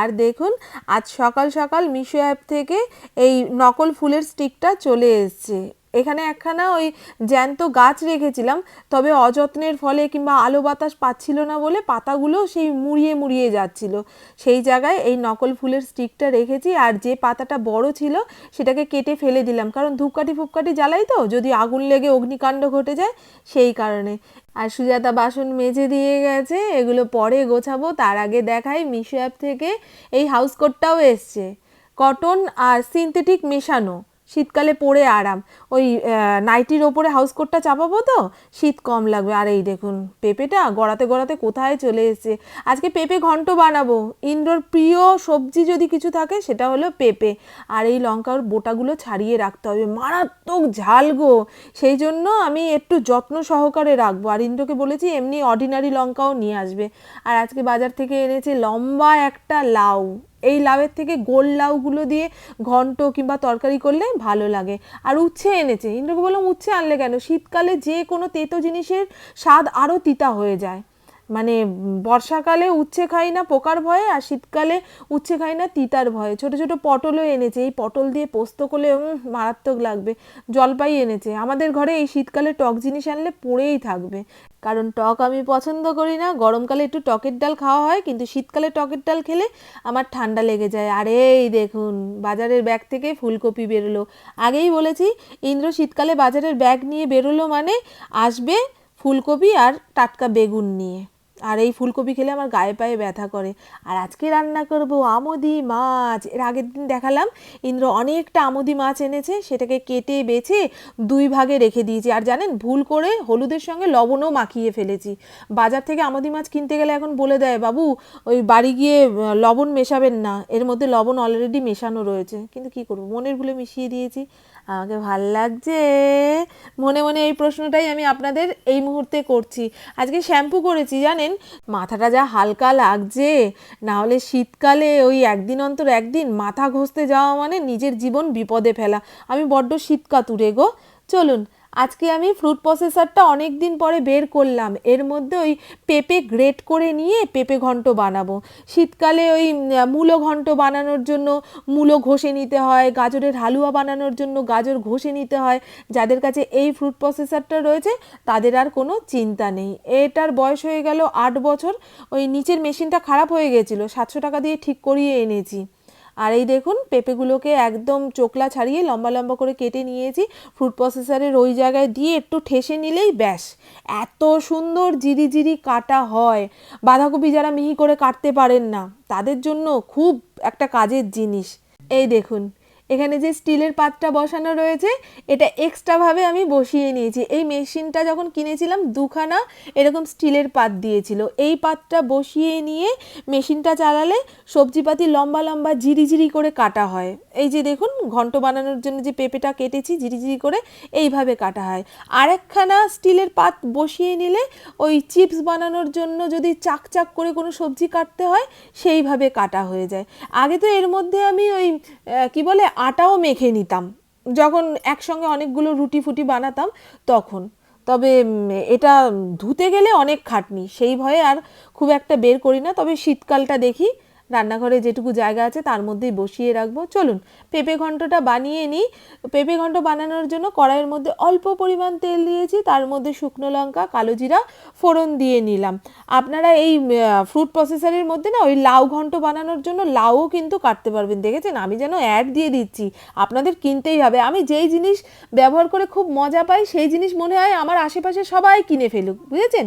আর দেখুন আজ সকাল সকাল মিশো অ্যাপ থেকে এই নকল ফুলের স্টিকটা চলে এসছে। এখানে একখানা ওই জ্যান্ত গাছ রেখেছিলাম, তবে অযত্নের ফলে কিংবা আলো বাতাস পাচ্ছিল না বলে পাতাগুলো সেই মুড়িয়ে মুড়িয়ে যাচ্ছিল। সেই জায়গায় এই নকল ফুলের স্টিকটা রেখেছি আর যে পাতাটা বড় ছিল সেটাকে কেটে ফেলে দিলাম, কারণ ধূপকাঠি ফুপকাঠি জ্বালাই তো, যদি আগুন লেগে অগ্নিকাণ্ড ঘটে যায় সেই কারণে। আর সুজাতা বাসন মেজে দিয়ে গেছে, এগুলো পরে গোছাবো, তার আগে দেখাই মিশো অ্যাপ থেকে এই হাউস কোটটাও এসছে। কটন আর সিনথেটিক মেশানো। শীতকালে পরে আরাম। ওই নাইটির ওপরে হাউস কোটটা চাপাবো তো? শীত কম লাগবে। আর এই দেখুন, পেঁপেটা গড়াতে গড়াতে কোথায় চলে এসেছে। আজকে পেঁপে ঘন্ট বানাবো। ইন্দ্রর প্রিয় সবজি যদি কিছু থাকে, সেটা হলো পেঁপে। আর এই লঙ্কার বোটাগুলো ছাড়িয়ে রাখতে হবে। মারাত্মক ঝাল গো! সেই জন্য আমি একটু যত্ন সহকারে রাখব। আর ইন্দ্রকে বলেছি, এমনি অর্ডিনারি লঙ্কাও নিয়ে আসবে। আর আজকে বাজার থেকে এনেছে লম্বা একটা লাউ। এই লাউয়ের থেকে গোল লাউগুলো দিয়ে ঘন্ট কিংবা তরকারি করলে ভালো লাগে। আর উচ্ছে এনেছে। ইন্দ্রকে বললাম, উচ্ছে আনলে কেন? শীতকালে যে কোনো তেতো জিনিসের স্বাদ আরও তিতা হয়ে যায়। মানে বর্ষাকালে উচ্ছে খাই না পোকার ভয়ে, আর শীতকালে উচ্ছে খাই না তিতার ভয়ে। ছোট ছোট পটলও এনেছে। এই পটল দিয়ে পোস্ত করলে মারাত্মক লাগবে। জলপাই এনেছে। আমাদের ঘরে এই শীতকালে টক জিনিস আনলে পড়েই থাকবে। কারণ টক আমি পছন্দ করি না। গরমকালে একটু টকের ডাল খাওয়া হয়, কিন্তু শীতকালে টকের ডাল খেলে আমার ঠান্ডা লেগে যায়। আর, এই দেখুন, বাজারের ব্যাগ থেকে ফুলকপি বেরোলো। আগেই বলেছি, ইন্দ্র শীতকালে বাজারের ব্যাগ নিয়ে বেরোলো মানে আসবে ফুলকপি আর টাটকা বেগুন নিয়ে। আর এই ফুলকপি খেলে আমার গায়ে পায়ে ব্যথা করে। আর আজকে রান্না করব আমদি মাছ। এর আগের দিন দেখালাম, ইন্দ্র অনেকটা আমদি মাছ এনেছে, সেটাকে কেটে বেছে দুই ভাগে রেখে দিয়েছি। আর জানেন, ভুল করে হলুদের সঙ্গে লবণও মাখিয়ে ফেলেছি। বাজার থেকে আমদি মাছ কিনতে গেলে এখন বলে দেয়, বাবু, ওই বাড়ি গিয়ে লবণ মেশাবেন না। এর মধ্যে লবণ অলরেডি মেশানো রয়েছে। কিন্তু কি করব? মনের ভুলে মিশিয়ে দিয়েছি। আমাকে ভালো লাগছে। মনে মনে এই প্রশ্নটাই আমি আপনাদের এই মুহূর্তে করছি। আজকে শ্যাম্পু করেছি, জানেন? মাথাটা যা হালকা লাগছে। না হলে শীতকালে ওই একদিন অন্তর একদিন মাথা ঘষতে যাওয়া মানে নিজের জীবন বিপদে ফেলা। আমি বড্ড শীতকাতুরে গো। চলুন আজকে আমি ফ্রুট প্রসেসরটা অনেক দিন পরে বের করলাম। এর মধ্যে ওই পেঁপে গ্রেট করে নিয়ে পেঁপে ঘন্ট বানাবো। শীতকালে ওই মূলো ঘন্ট বানানোর জন্য মূলো ঘষে নিতে হয়, গাজরের হালুয়া বানানোর জন্য গাজর ঘষে নিতে হয়। যাদের কাছে এই ফ্রুট প্রসেসরটা রয়েছে, তাদের আর কোনো চিন্তা নেই। এটার বয়স হয়ে গেল আট বছর, ওই নিচের মেশিনটা খারাপ হয়ে গেছিল, সাতশো টাকা দিয়ে ঠিক করিয়ে এনেছি। আর এই দেখুন, পেঁপেগুলোকে একদম চোকলা ছাড়িয়ে লম্বা লম্বা করে কেটে নিয়েছি। ফ্রুট প্রসেসারের ওই জায়গায় দিয়ে একটু ঠেসে নিলেই ব্যাস। এত সুন্দর জিরি জিরি কাটা হয়। বাঁধাকপি যারা মিহি করে কাটতে পারেন না, তাদের জন্য খুব একটা কাজের জিনিস। এই দেখুন এখানে যে স্টিলের পাতটা বসানো রয়েছে, এটা এক্সট্রাভাবে আমি বসিয়ে নিয়েছি। এই মেশিনটা যখন কিনেছিলাম, দুখানা এরকম স্টিলের পাত দিয়েছিল। এই পাতটা বসিয়ে নিয়ে মেশিনটা চালালে সবজিপাতি লম্বা লম্বা ঝিরি ঝিরি করে কাটা হয়। এই যে দেখুন, ঘন্ট বানানোর জন্য যে পেঁপেটা কেটেছি ঝিরি ঝিরি করে এইভাবে কাটা হয়। আরেকখানা স্টিলের পাত বসিয়ে নিলে ওই চিপস বানানোর জন্য যদি চাক চাক করে কোনো সবজি কাটতে হয়, সেইভাবে কাটা হয়ে যায়। আগে তো এর মধ্যে আমি ওই কি বলে আটাও মেখে নিতাম। যখন একসঙ্গে অনেকগুলো রুটি ফুটি বানাতাম, তখন। তবে এটা ধুতে গেলে অনেক খাটনি। সেই ভয়ে আর খুব একটা বের করি না। তবে শীতকালটা দেখি রান্নাঘরে যেটুকু জায়গা আছে তার মধ্যেই বসিয়ে রাখব। চলুন, পেঁপে ঘন্টটা বানিয়ে নিই। পেঁপে ঘন্ট বানানোর জন্য কড়াইয়ের মধ্যে অল্প পরিমাণ তেল দিয়েছি, তার মধ্যে শুকনো লঙ্কা, কালো জিরা, ফোড়ন দিয়ে নিলাম। আপনারা এই ফ্রুট প্রসেসরের মধ্যে না ওই লাউ ঘন্ট বানানোর জন্য লাউও কিন্তু কাটতে পারবেন। দেখেছেন? আমি যেন অ্যাড দিয়ে দিচ্ছি। আপনাদের কিনতেই হবে। আমি যেই জিনিস ব্যবহার করে খুব মজা পাই, সেই জিনিস মনে হয় আমার আশেপাশে সবাই কিনে ফেলুক। বুঝেছেন?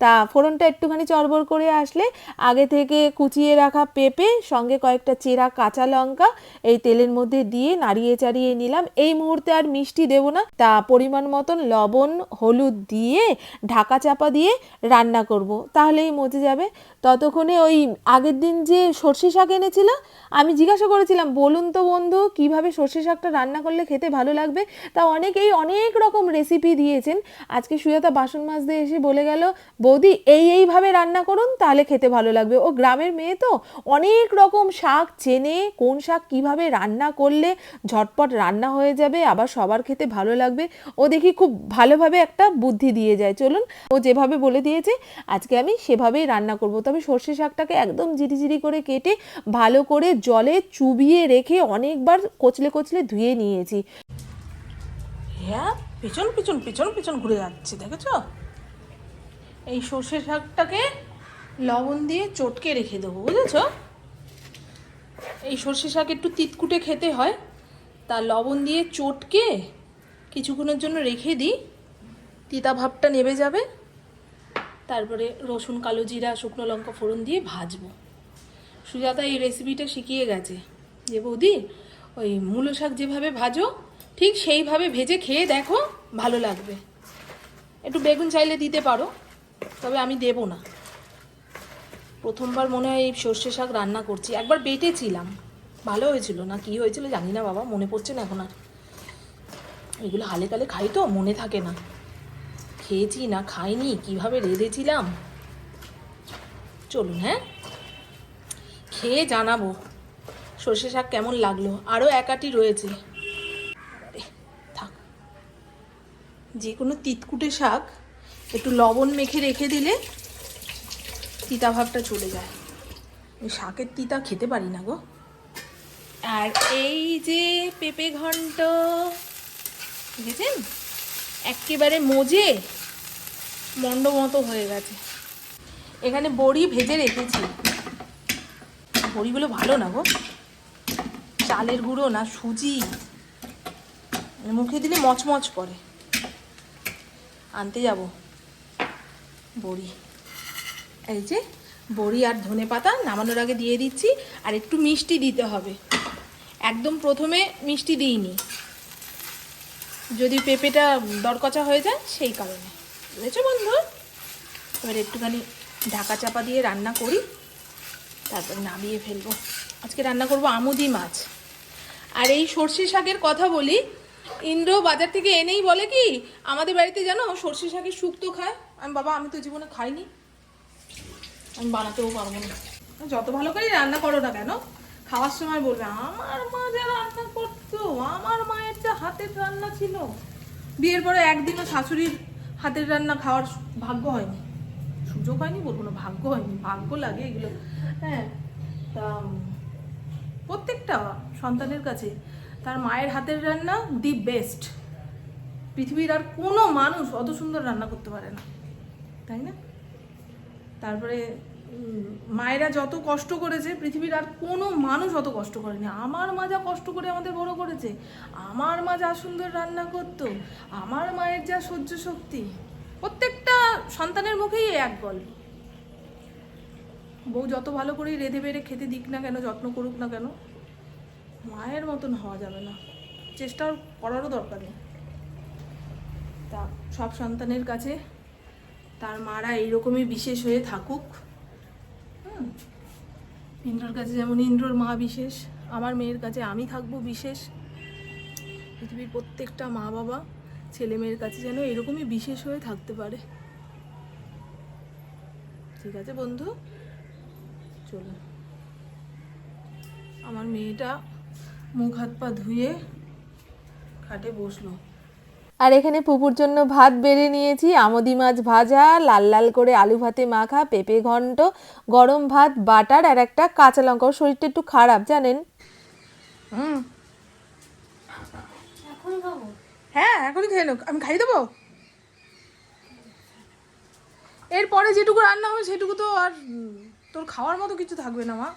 তা ফোড়নটা একটুখানি চড়বড় করে আসলে আগে থেকে কুচিয়ে রাখা পেঁপে, সঙ্গে কয়েকটা চেরা কাঁচা লঙ্কা এই তেলের মধ্যে দিয়ে নাড়িয়ে চাড়িয়ে নিলাম। এই মুহূর্তে আর মিষ্টি দেবো না। তা পরিমাণ মতন লবণ, হলুদ দিয়ে ঢাকা চাপা দিয়ে রান্না করব। তাহলেই মজে যাবে। ততক্ষণে ওই আগের দিন যে সর্ষে শাক এনেছিল, আমি জিজ্ঞাসা করেছিলাম, বলুন তো বন্ধু, কীভাবে সর্ষে শাকটা রান্না করলে খেতে ভালো লাগবে? তা অনেকেই অনেক রকম রেসিপি দিয়েছেন। আজকে সুজাতা বাসন মাজতে এসে বলে গেল বৌদি, এই এইভাবে রান্না করুন, তাহলে খেতে ভালো লাগবে। ও গ্রামের মেয়ে তো, অনেক রকম শাক চেনে কোন শাক কীভাবে রান্না করলে ঝটপট রান্না হয়ে যাবে, আবার সবার খেতে ভালো লাগবে। ও দেখি খুব ভালোভাবে একটা বুদ্ধি দিয়ে যায়। চলুন, ও যেভাবে বলে দিয়েছে, আজকে আমি সেভাবেই রান্না করব। তবে সর্ষে শাকটাকে একদম ঝিরিঝিরি করে কেটে ভালো করে জলে চুবিয়ে রেখে অনেকবার কচলে কচলে ধুয়ে নিয়েছি। হ্যাঁ পিছন পিছন পিছন পিছন ঘুরে যাচ্ছে, দেখেছ? এই সর্ষে শাকটাকে লবণ দিয়ে চটকে রেখে দেবো, বুঝেছ? এই সর্ষে শাক একটু তিতকুটে খেতে হয়, তা লবণ দিয়ে চটকে কিছুক্ষণের জন্য রেখে দিই, তিতা ভাবটা নেবে যাবে। তারপরে রসুন, কালো জিরা, শুকনো লঙ্কা ফোড়ন দিয়ে ভাজবো। সুজাতা এই রেসিপিটা শিখিয়ে গেছে যে, বৌদি, ওই মূলো শাক যেভাবে ভাজো, ঠিক সেইভাবে ভেজে খেয়ে দেখো, ভালো লাগবে। একটু বেগুন চাইলে দিতে পারো। তবে আমি দেবো না। প্রথমবার মনে হয় এই সর্ষে শাক রান্না করছি। একবার বেটেছিলাম। ভালো হয়েছিল না? কি হয়েছিল জানি না বাবা, মনে পড়ছে না এখন আর। এগুলো হালে কালে খাই তো, মনে থাকে না। খেয়েছি না, খাইনি, কীভাবে রেঁধেছিলাম? চলুন হ্যাঁ? খেয়ে জানাব। সর্ষে শাক কেমন লাগল? আরও একাটি রয়েছে। থাক। যে কোনো তিতকুটে শাক একটু লবণ মেখে রেখে দিলে তিতা ভাবটা চলে যায়। ওই শাকের তিতা খেতে পারি না গো। আর এই যে পেঁপে ঘন্ট, দেখেছেন? একেবারে মজে মন্ড মতো হয়ে গেছে। এখানে বড়ি ভেজে রেখেছি। বড়িগুলো ভালো না গো। চালের গুঁড়ো না, সুজি। মুখে দিলে মচমচ করে। আনতে যাব। বড়ি। এই যে, বড়ি আর ধনে পাতা নামানোর আগে দিয়ে দিচ্ছি, আর একটু মিষ্টি দিতে হবে। একদম প্রথমে মিষ্টি দিইনি। যদি পেঁপেটা দরকচা হয়ে যায়, সেই কারণে। বুঝেছ বন্ধু? এবার একটুখানি ঢাকা চাপা দিয়ে রান্না করি, তারপর নামিয়ে ফেলব। আজকে রান্না করব আমুদি মাছ। আর এই সর্ষে শাকের কথা বলি, ইন্দ্র বাজার থেকে এনেই বলে কি, আমাদের বাড়িতে জানো সর্ষে শাকের শুক্তো খায়। আমি বাবা, আমি তো জীবনে খাইনি। আমি বানাতেও পারব না। যত ভালো করে রান্না করো না কেন, খাওয়ার সময় বলবে, আমার মা যা রান্না করতো, আমার মায়ের যা হাতের রান্না ছিল। বিয়ের পরে একদিনও শাশুড়ির হাতের রান্না খাওয়ার ভাগ্য হয়নি। সুযোগ হয়নি বলব না, ভাগ্য হয়নি, ভাগ্য লাগে এগুলো হ্যাঁ তা, প্রত্যেকটা সন্তানের কাছে তার মায়ের হাতের রান্না দি বেস্ট। পৃথিবীর আর কোনো মানুষ অত সুন্দর রান্না করতে পারে না। তাই না? তারপরে মায়েরা যত কষ্ট করেছে, পৃথিবীর আর কোনো মানুষ অত কষ্ট করেনি। আমার মা যা কষ্ট করে আমাদের বড় করেছে, আমার মা যা সুন্দর রান্না করতো, আমার মায়ের যা সহ্য শক্তি, প্রত্যেকটা সন্তানের মুখেই এক গল্প। বউ যত ভালো করেই রেঁধে বেড়ে খেতে দিক না কেন, যত্ন করুক না কেন, মায়ের মতন হওয়া যাবে না। চেষ্টা করারও দরকার নেই। তা সব সন্তানের কাছে তার মারা এইরকমই বিশেষ হয়ে থাকুক। হুম। ইন্দ্রর কাছে যেমন ইন্দ্রর মা বিশেষ, আমার মেয়ের কাছে আমি থাকব বিশেষ। পৃথিবীর প্রত্যেকটা মা বাবা ছেলে মেয়ের কাছে যেন এরকমই বিশেষ হয়ে থাকতে পারে। ঠিক আছে বন্ধু? চলুন আমার মেয়েটা মুখ হাত পা ধুয়ে খাটে বসল। আর এখানে পুপুর জন্য ভাত বেড়ে নিয়েছি আমদি মাছ ভাজা লাল লাল করে আলু ভাতে মাখা পেঁপে ঘন্ট গরম ভাত বাটার আর একটা কাঁচা লঙ্কা শরীরটা একটু খারাপ জানেন? হ্যাঁ এখনই খেয়ে নেব আমি খাই দেবো? এরপরে যেটুকু রান্না হবে সেটুকু তো আর তোর খাওয়ার মতো কিছু থাকবে না মা।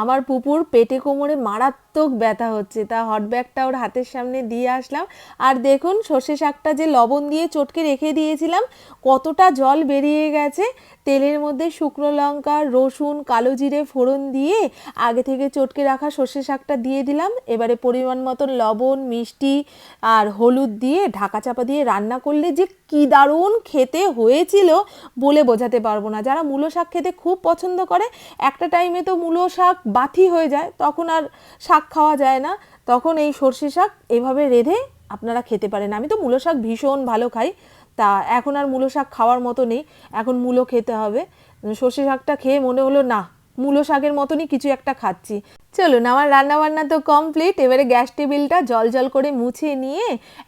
আমার পুপুর পেটে কোমরে মারাত্মক ব্যথা হচ্ছে। তা হট ব্যাগটা ওর হাতের সামনে দিয়ে আসলাম। আর দেখুন, সর্ষে শাকটা যে লবণ দিয়ে চটকে রেখে দিয়েছিলাম, কতটা জল বেরিয়ে গেছে। তেলের মধ্যে শুকনো লঙ্কা, রসুন, কালো জিরে ফোড়ন দিয়ে আগে থেকে চটকে রাখা সর্ষে শাকটা দিয়ে দিলাম। এবারে পরিমাণ মতন লবণ, মিষ্টি আর হলুদ দিয়ে ঢাকা চাপা দিয়ে রান্না করলে যে কি দারুণ খেতে হয়েছিল বলে বোঝাতে পারব না। যারা মূলো শাক খেতে খুব পছন্দ করে, একটা টাইমে তো মূলো শাক বাথি হয়ে যায়, তখন আর শাক খাওয়া যায় না, তখন এই সর্ষে শাক এভাবে রেঁধে আপনারা খেতে পারেন। আমি তো মূলো শাক ভীষণ ভালো খাই, তা এখন আর মূলো শাক খাওয়ার মতো নেই, এখন মূলো খেতে হবে। সর্ষে শাকটা খেয়ে মনে হলো, না, মূলো শাকের মতনই কিছু একটা খাচ্ছি। চলুন, আমার রান্না বান্না তো কমপ্লিট এবারে গ্যাস টেবিলটা জল জল করে মুছে নিয়ে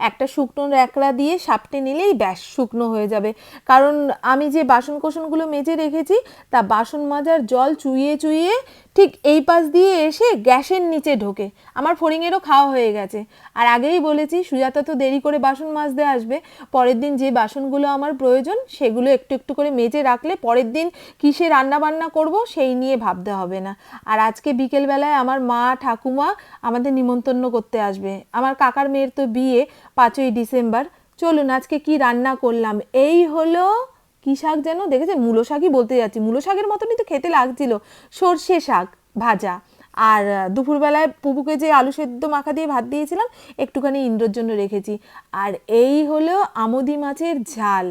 একটা শুকনো র্যাকড়া দিয়ে সাপটে নিলেই ব্যাস, শুকনো হয়ে যাবে। কারণ আমি যে বাসন কোসনগুলো মেজে রেখেছি, তা বাসন মাজার জল চুইয়ে চুইয়ে ঠিক এই পাশ দিয়ে এসে গ্যাসের নিচে ঢোকে। আমার ফড়িংয়েরও খাওয়া হয়ে গেছে। আর আগেই বলেছি, সুজাতা তো দেরি করে বাসন মাজতে আসবে। পরের দিন যে বাসনগুলো আমার প্রয়োজন, সেগুলো একটু একটু করে মেজে রাখলে পরের দিন কিসে রান্না বান্না করব, সেই নিয়ে ভাবতে হবে না। আর আজকে বিকেলবেলায় আমার মা, ঠাকুমা আমাদের নিমন্ত্রণ করতে আসবে। আমার কাকার মেয়ের তো বিয়ে পাঁচই ডিসেম্বর। চলুন, আজকে কি রান্না করলাম? এই হলো কি শাক যেন? দেখেছে মূলো শাকই বলতে যাচ্ছি। মূলো শাকের মতনই তো খেতে লাগছিল। সর্ষে শাক ভাজা। আর দুপুরবেলায় পুপুকে যে আলু সেদ্ধ মাখা দিয়ে ভাত দিয়েছিলাম, একটুখানি ইন্দ্রর জন্য রেখেছি। আর এই হলো আমদি মাছের ঝাল।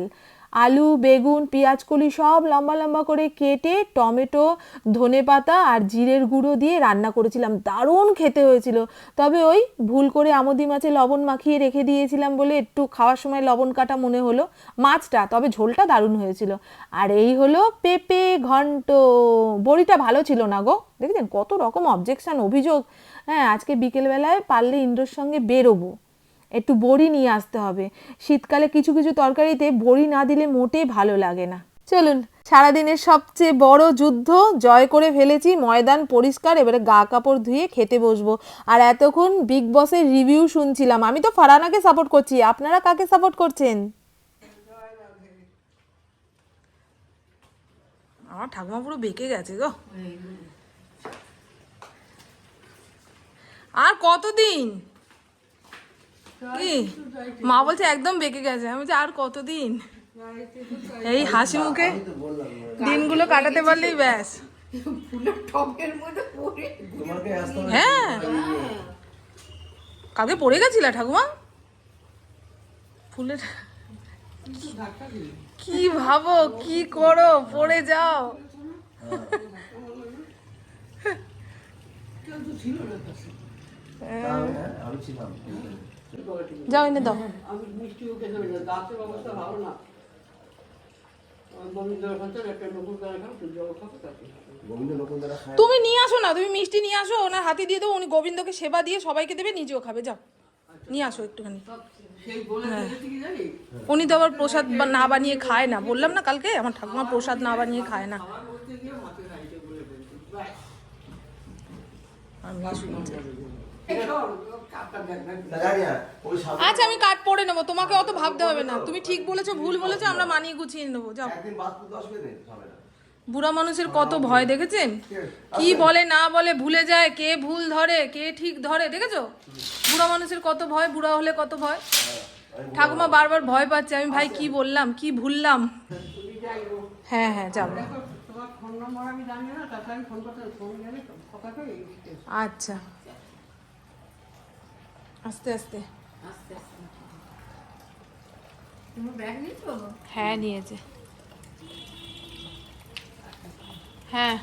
আলু, বেগুন, পেঁয়াজ, কলি সব লম্বা লম্বা করে কেটে টমেটো ধনেপাতা আর জিরের গুঁড়ো দিয়ে রান্না করেছিলাম। দারুণ খেতে হয়েছিল। তবে ওই ভুল করে আমদি মাছে লবণ মাখিয়ে রেখে দিয়েছিলাম বলে একটু খাওয়ার সময় লবণ কাটা মনে হলো মাছটা, তবে ঝোলটা দারুণ হয়েছিল। আর এই হলো পেঁপে ঘন্ট। বড়িটা ভালো ছিল না গো। দেখেছেন কত রকম অবজেকশন অভিযোগ। হ্যাঁ আজকে বিকেলবেলায় পারলে ইন্দ্রর সঙ্গে বেরোবো। একটু বড়ি নিয়ে আসতে হবে। শীতকালে কিছু কিছু তরকারিতে বড়ি না দিলে মোটেই ভালো লাগে না। চলুন, সারাদিনের সবচেয়ে বড় যুদ্ধ, জয় করে ফেলেছি, ময়দান পরিষ্কার, এবারে গা কাপড় ধুয়ে খেতে বসবো। আর এতক্ষণ বিগ বসের রিভিউ শুনছিলাম। আমি তো ফারানাকে সাপোর্ট করছি। আপনারা কাকে সাপোর্ট করছেন? আমার ঠাকুমা পুরো বেঁকে গেছে গো। আর কতদিন? কি মা বলছে একদম বেঁকে গেছে। আমি বলছি আর কতদিন? এই হাসি মুখে দিনগুলো কাটাতে পারলেই ব্যাস। হ্যাঁ। কালকে পড়ে গেছিলা ঠাকুমা? ফুলের কি ভাবো কি করো? পড়ে যাও। আমি ছিলাম। যাও এনে দাও। তুমি নিয়ে আসো না তুমি মিষ্টি নিয়ে আসো ওনার হাতে দিয়ে দেবো উনি গোবিন্দকে সেবা দিয়ে সবাইকে দেবে নিজেও খাবে যাও। নিয়ে আসো একটুখানি। সেই বলে দিয়েছি কি জানি? উনি তো আবার প্রসাদ বা- না বানিয়ে খায় না বললাম না কালকে আমার ঠাকুমা প্রসাদ না বানিয়ে খায় না। আমি আচ্ছা আমি কাট পরে নেব তোমাকে অত ভাবতে হবে না। তুমি ঠিক বলেছ ভুল বলেছ আমরা মানিয়ে গুছিয়ে নেব যাও। বুড়া মানুষের কত ভয় দেখেছেন? কি বলে না বলে ভুলে যায় কে ভুল ধরে কে ঠিক ধরে দেখেছ? বুড়া মানুষের কত ভয় বুড়া হলে কত ভয়? ঠাকুমা বারবার ভয় পাচ্ছে আমি ভাই কি বললাম কি ভুললাম? হ্যাঁ হ্যাঁ যাব দেখো আস্তে আস্তে। হ্যাঁ নিয়েছে। হ্যাঁ।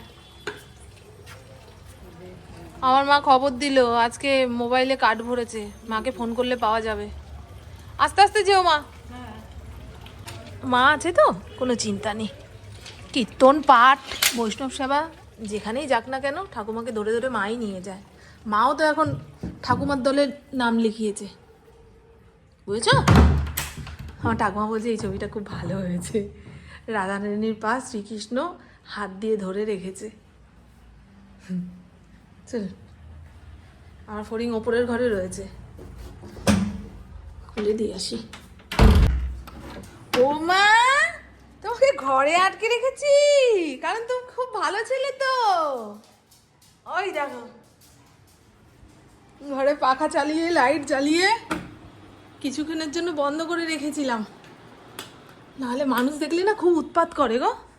আমার মা খবর দিল আজকে মোবাইলে কার্ড ভরেছে মাকে ফোন করলে পাওয়া যাবে। আস্তে আস্তে যেও মা। মা আছে তো? কোনো চিন্তা নেই। কীর্তন পাঠ বৈষ্ণব সেবা যেখানেই যাক না কেন ঠাকুমাকে ধরে ধরে মাই নিয়ে যায়। মাও তো এখন ঠাকুমার দলের নাম লিখিয়েছে। বুঝেছ? আমার ঠাকুমা বলছে, এই ছবিটা খুব ভালো হয়েছে। রাধারানীর পা শ্রীকৃষ্ণ হাত দিয়ে ধরে রেখেছে। চল, আমার ফড়িং ওপরের ঘরে রয়েছে। খুলে দিয়ে আসি। ও মা, তোমাকে ঘরে আটকে রেখেছি, কারণ তুমি খুব ভালো ছেলে তো। ওই দেখো। ঘরে পাখা চালিয়ে লাইট জ্বালিয়ে কিছুক্ষণের জন্য বন্ধ করে রেখেছিলাম। নাহলে মানুষ দেখলে না খুব উৎপাত করে গো।